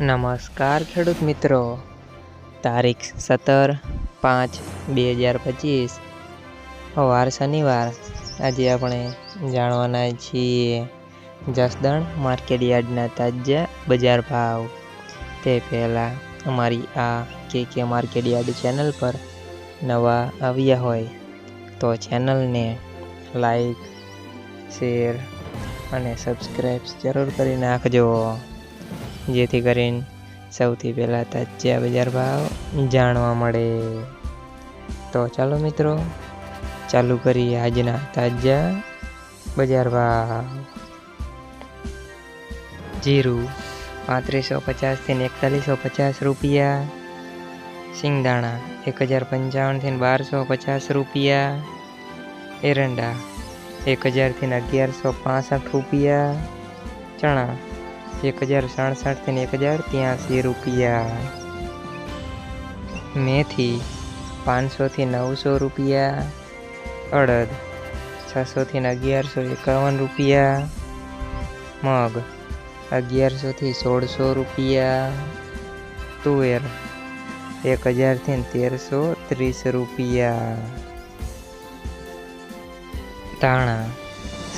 નમસ્કાર ખેડૂત મિત્રો. તારીખ સત્તર પાંચ બે હજાર પચીસ. વાર શનિવાર. આજે આપણે જાણવાના છીએ જસદણ માર્કેટ યાર્ડના તાજા બજાર ભાવ. તે પહેલાં અમારી આ કે કે માર્કેટ યાર્ડ ચેનલ પર નવા આવ્યા હોય તો ચેનલને લાઈક, શેર અને સબસ્ક્રાઈબ જરૂર કરી નાખજો. જેથી કરીને સૌથી પહેલાં તાજા બજાર ભાવ જાણવા મળે. તો ચાલો મિત્રો, ચાલુ કરીએ આજના તાજા બજાર ભાવ. જીરું પાંત્રીસો પચાસથી એકતાલીસો પચાસ રૂપિયા. સિંગદાણા એક હજાર પંચાવનથી બારસો પચાસ રૂપિયા. એરંડા એક હજારથી અગિયારસો પાસઠ રૂપિયા. ચણા એક હજાર સડસઠથી એક હજાર ત્યાંસી રૂપિયા. મેથી પાંચસોથી નવસો રૂપિયા. અડદ છસોથી અગિયારસો એકાવન રૂપિયા. મગ અગિયારસોથી સોળસો રૂપિયા. તુવેર એક હજારથી તેરસો ત્રીસ રૂપિયા. ધાણા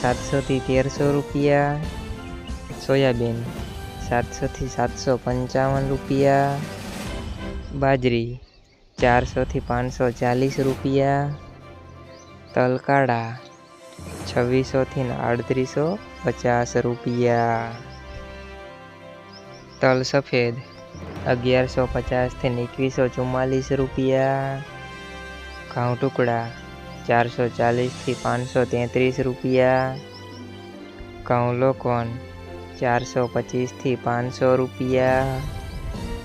સાતસોથી તેરસો રૂપિયા. સોયાબીન સાતસોથી સાતસો પંચાવન રૂપિયા. બાજરી ચારસોથી પાંચસો ચાલીસ રૂપિયા. તલકાળા છવ્વીસોથી આડત્રીસો પચાસ રૂપિયા. તલ સફેદ, અગિયારસો પચાસથી એકવીસો ચુમ્માલીસ રૂપિયા. ઘઉં ટુકડા, ચારસો ચાલીસથી પાંચસો તેત્રીસ રૂપિયા. ઘઉં લોકોન ચારસો પચીસથી પાંચસો રૂપિયા.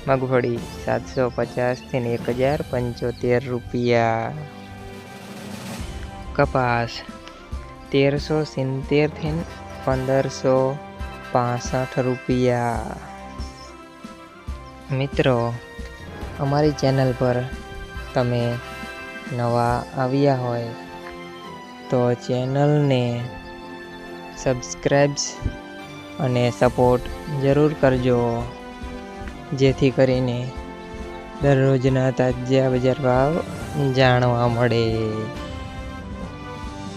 મગફળી સાતસો પચાસથી એક હજાર પંચોતેર રૂપિયા. કપાસ તેરસો સિત્તેરથી પંદરસો પાસઠ રૂપિયા. મિત્રો, અમારી ચેનલ પર તમે નવા આવ્યા હોય તો ચેનલને સબસ્ક્રાઈબ્સ અને સપોર્ટ જરૂર કરજો. જેથી કરીને દરરોજના તાજા બજાર ભાવ જાણવા મળે.